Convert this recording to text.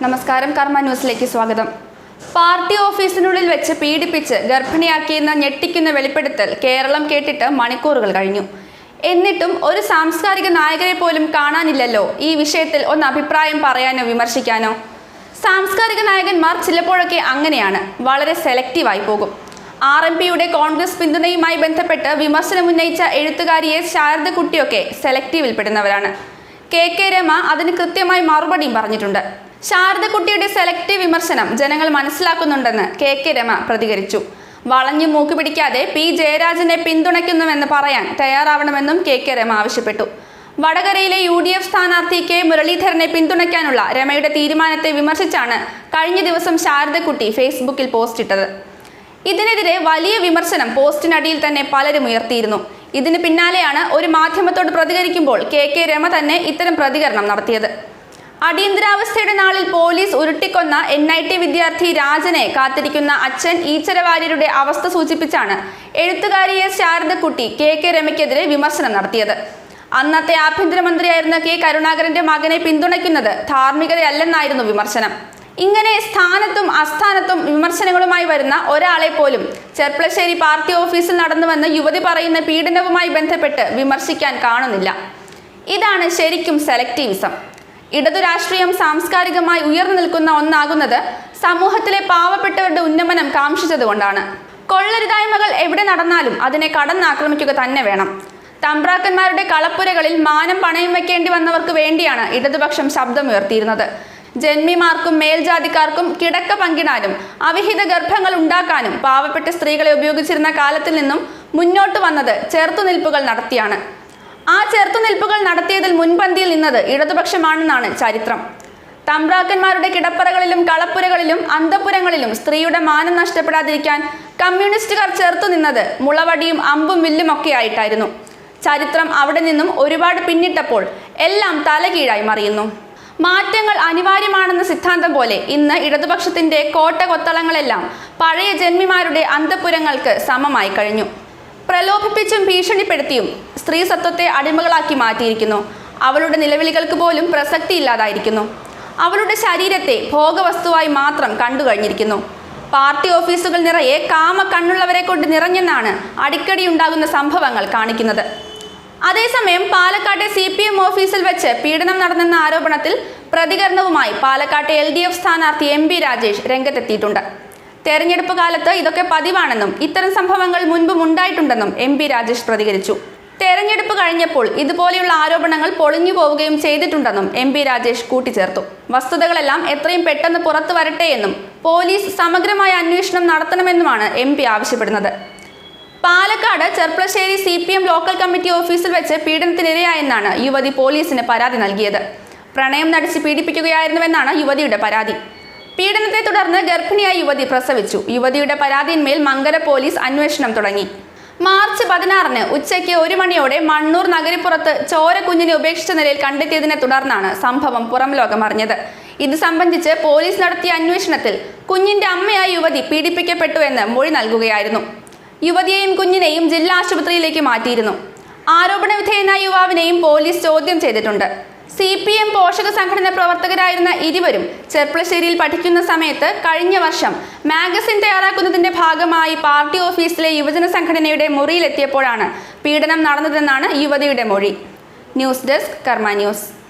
നമസ്കാരം കർമ്മ ന്യൂസിലേക്ക് സ്വാഗതം. പാർട്ടി ഓഫീസിനുള്ളിൽ വെച്ച് പീഡിപ്പിച്ച് ഗർഭിണിയാക്കിയെന്ന ഞെട്ടിക്കുന്ന വെളിപ്പെടുത്തൽ കേരളം കേട്ടിട്ട് മണിക്കൂറുകൾ കഴിഞ്ഞു. എന്നിട്ടും ഒരു സാംസ്കാരിക നായകരെ പോലും കാണാനില്ലല്ലോ ഈ വിഷയത്തിൽ ഒന്ന് അഭിപ്രായം പറയാനോ വിമർശിക്കാനോ? സാംസ്കാരിക നായകന്മാർ ചിലപ്പോഴൊക്കെ അങ്ങനെയാണ് വളരെ സെലക്റ്റീവായി പോകും. ആർ എം പിയുടെ കോൺഗ്രസ് പിന്തുണയുമായി ബന്ധപ്പെട്ട് വിമർശനമുന്നയിച്ച എഴുത്തുകാരിയെ ശാരദക്കുട്ടിയൊക്കെ സെലക്റ്റീവിൽ പെടുന്നവരാണ്. കെ കെ രമ അതിന് കൃത്യമായി മറുപടിയും പറഞ്ഞിട്ടുണ്ട്. ശാരദക്കുട്ടിയുടെ സെലക്റ്റീവ് വിമർശനം ജനങ്ങൾ മനസ്സിലാക്കുന്നുണ്ടെന്ന് കെ കെ രമ പ്രതികരിച്ചു. വളഞ്ഞു മൂക്ക് പിടിക്കാതെ പി ജയരാജനെ പിന്തുണയ്ക്കുന്നുവെന്ന് പറയാൻ തയ്യാറാവണമെന്നും കെ കെ രമ ആവശ്യപ്പെട്ടു. വടകരയിലെ യു ഡി എഫ് സ്ഥാനാർത്ഥി കെ മുരളീധരനെ പിന്തുണയ്ക്കാനുള്ള രമയുടെ തീരുമാനത്തെ വിമർശിച്ചാണ് കഴിഞ്ഞ ദിവസം ശാരദക്കുട്ടി ഫേസ്ബുക്കിൽ പോസ്റ്റിട്ടത് ഇതിനെതിരെ വലിയ വിമർശനം പോസ്റ്റിനടിയിൽ തന്നെ പലരും ഉയർത്തിയിരുന്നു. ഇതിന് പിന്നാലെയാണ് ഒരു മാധ്യമത്തോട് പ്രതികരിക്കുമ്പോൾ കെ കെ രമ തന്നെ ഇത്തരം പ്രതികരണം നടത്തിയത്. അടിയന്തരാവസ്ഥയുടെ നാളിൽ പോലീസ് ഉരുട്ടിക്കൊന്ന എൻ ഐ ടി വിദ്യാർത്ഥി രാജനെ കാത്തിരിക്കുന്ന അച്ഛൻ ഈച്ചരവാര്യരുടെ അവസ്ഥ സൂചിപ്പിച്ചാണ് എഴുത്തുകാരിയെ ശാരദക്കുട്ടി കെ കെ രമയ്ക്കെതിരെ വിമർശനം നടത്തിയത്. അന്നത്തെ ആഭ്യന്തരമന്ത്രിയായിരുന്ന കെ കരുണാകരന്റെ മകനെ പിന്തുണയ്ക്കുന്നത് ധാർമ്മികതയല്ലെന്നായിരുന്നു വിമർശനം. ഇങ്ങനെ സ്ഥാനത്തും അസ്ഥാനത്തും വിമർശനങ്ങളുമായി വരുന്ന ഒരാളെ പോലും ചെർപ്പളശ്ശേരി പാർട്ടി ഓഫീസിൽ നടന്നുവെന്ന് യുവതി പറയുന്ന പീഡനവുമായി ബന്ധപ്പെട്ട് വിമർശിക്കാൻ കാണുന്നില്ല. ഇതാണ് ശരിക്കും സെലക്ടീവിസം. ഇടതു രാഷ്ട്രീയം സാംസ്കാരികമായി ഉയർന്നു നിൽക്കുന്ന ഒന്നാകുന്നത് സമൂഹത്തിലെ പാവപ്പെട്ടവരുടെ ഉന്നമനം കാംക്ഷിച്ചതുകൊണ്ടാണ്. കൊള്ളരുതായ്മകൾ എവിടെ നടന്നാലും അതിനെ കടന്നാക്രമിക്കുക തന്നെ വേണം. തമ്പ്രാക്കന്മാരുടെ കളപ്പുരകളിൽ മാനം പണയം വെക്കേണ്ടി വന്നവർക്ക് വേണ്ടിയാണ് ഇടതുപക്ഷം ശബ്ദമുയർത്തിയിരുന്നത്. ജന്മിമാർക്കും മേൽജാതിക്കാർക്കും കിടക്ക പങ്കിടാനും അവിഹിത ഗർഭങ്ങൾ ഉണ്ടാക്കാനും പാവപ്പെട്ട സ്ത്രീകളെ ഉപയോഗിച്ചിരുന്ന കാലത്തിൽ നിന്നും മുന്നോട്ട് വന്നത് ചെറുത്തുനിൽപ്പുകൾ നടത്തിയാണ്. ആ ചെറുത്തുനിൽപ്പുകൾ നടത്തിയതിൽ മുൻപന്തിയിൽ നിന്നത് ഇടതുപക്ഷമാണെന്നാണ് ചരിത്രം. തമ്പ്രാക്കന്മാരുടെ കിടപ്പറകളിലും കളപ്പുരകളിലും അന്തപുരങ്ങളിലും സ്ത്രീയുടെ മാനം നഷ്ടപ്പെടാതിരിക്കാൻ കമ്മ്യൂണിസ്റ്റുകാർ ചേർത്തു നിന്നത് മുളവടിയും അമ്പും വില്ലും ഒക്കെ ആയിട്ടായിരുന്നു. ചരിത്രം അവിടെ നിന്നും ഒരുപാട് പിന്നിട്ടപ്പോൾ എല്ലാം തലകീഴായി മറിയുന്നു. മാറ്റങ്ങൾ അനിവാര്യമാണെന്ന സിദ്ധാന്തം പോലെ ഇന്ന് ഇടതുപക്ഷത്തിന്റെ കോട്ട കൊത്തളങ്ങളെല്ലാം പഴയ ജന്മിമാരുടെ അന്തപുരങ്ങൾക്ക് സമമായി കഴിഞ്ഞു. പ്രലോഭിപ്പിച്ചും ഭീഷണിപ്പെടുത്തിയും സ്ത്രീ സത്വത്തെ അടിമകളാക്കി മാറ്റിയിരിക്കുന്നു. അവളുടെ നിലവിളികൾക്ക് പോലും പ്രസക്തി ഇല്ലാതായിരിക്കുന്നു. അവളുടെ ശരീരത്തെ ഭോഗവസ്തുവായി മാത്രം കണ്ടു കഴിഞ്ഞിരിക്കുന്നു. പാർട്ടി ഓഫീസുകൾ നിറയെ കാമ കണ്ണുള്ളവരെ കൊണ്ട് നിറഞ്ഞെന്നാണ് അടിക്കടി ഉണ്ടാകുന്ന സംഭവങ്ങൾ കാണിക്കുന്നത്. അതേസമയം പാലക്കാട്ടെ സി പി എം ഓഫീസിൽ വെച്ച് പീഡനം നടന്നെന്ന ആരോപണത്തിൽ പ്രതികരണവുമായി പാലക്കാട്ടെ എൽ ഡി എഫ് സ്ഥാനാർത്ഥി എം ബി രാജേഷ് രംഗത്തെത്തിയിട്ടുണ്ട്. തെരഞ്ഞെടുപ്പ് കാലത്ത് ഇതൊക്കെ പതിവാണെന്നും ഇത്തരം സംഭവങ്ങൾ മുൻപും ഉണ്ടായിട്ടുണ്ടെന്നും എം പി രാജേഷ് പ്രതികരിച്ചു. തെരഞ്ഞെടുപ്പ് കഴിഞ്ഞപ്പോൾ ഇതുപോലെയുള്ള ആരോപണങ്ങൾ പൊളിഞ്ഞു പോവുകയും ചെയ്തിട്ടുണ്ടെന്നും എം പി രാജേഷ് കൂട്ടിച്ചേർത്തു. വസ്തുതകളെല്ലാം എത്രയും പെട്ടെന്ന് പുറത്തു വരട്ടെ എന്നും പോലീസ് സമഗ്രമായ അന്വേഷണം നടത്തണമെന്നുമാണ് എം പി ആവശ്യപ്പെടുന്നത്. Palakkad Cherpulassery C P M local committee ഓഫീസിൽ വെച്ച് പീഡനത്തിനിരയായെന്നാണ് യുവതി പോലീസിന് പരാതി നൽകിയത്. പ്രണയം നടിച്ച് പീഡിപ്പിക്കുകയായിരുന്നുവെന്നാണ് യുവതിയുടെ പരാതി. പീഡനത്തെ തുടർന്ന് ഗർഭിണിയായ യുവതി പ്രസവിച്ചു. യുവതിയുടെ പരാതിയിന്മേൽ മങ്കര പോലീസ് അന്വേഷണം തുടങ്ങി. മാർച്ച് പതിനാറിന് ഉച്ചയ്ക്ക് ഒരു മണിയോടെ മണ്ണൂർ നഗരിപ്പുറത്ത് ചോര കുഞ്ഞിനെ ഉപേക്ഷിച്ച നിലയിൽ കണ്ടെത്തിയതിനെ തുടർന്നാണ് സംഭവം പുറം ലോകമറിഞ്ഞത് ഇത് സംബന്ധിച്ച് പോലീസ് നടത്തിയ അന്വേഷണത്തിൽ കുഞ്ഞിന്റെ അമ്മയായ യുവതി പീഡിപ്പിക്കപ്പെട്ടു എന്ന് മൊഴി നൽകുകയായിരുന്നു. യുവതിയെയും കുഞ്ഞിനെയും ജില്ലാ ആശുപത്രിയിലേക്ക് മാറ്റിയിരുന്നു. ആരോപണ വിധേയനായ യുവാവിനെയും പോലീസ് ചോദ്യം ചെയ്തിട്ടുണ്ട്. സി പി എം പോഷക സംഘടന പ്രവർത്തകരായിരുന്ന ഇരുവരും ചെർപ്പളശ്ശേരിയിൽ പഠിക്കുന്ന സമയത്ത് കഴിഞ്ഞ വർഷം മാഗസിൻ തയ്യാറാക്കുന്നതിന്റെ ഭാഗമായി പാർട്ടി ഓഫീസിലെ യുവജന സംഘടനയുടെ മുറിയിലെത്തിയപ്പോഴാണ് പീഡനം നടന്നതെന്നാണ് യുവതിയുടെ മൊഴി. News desk Karma news.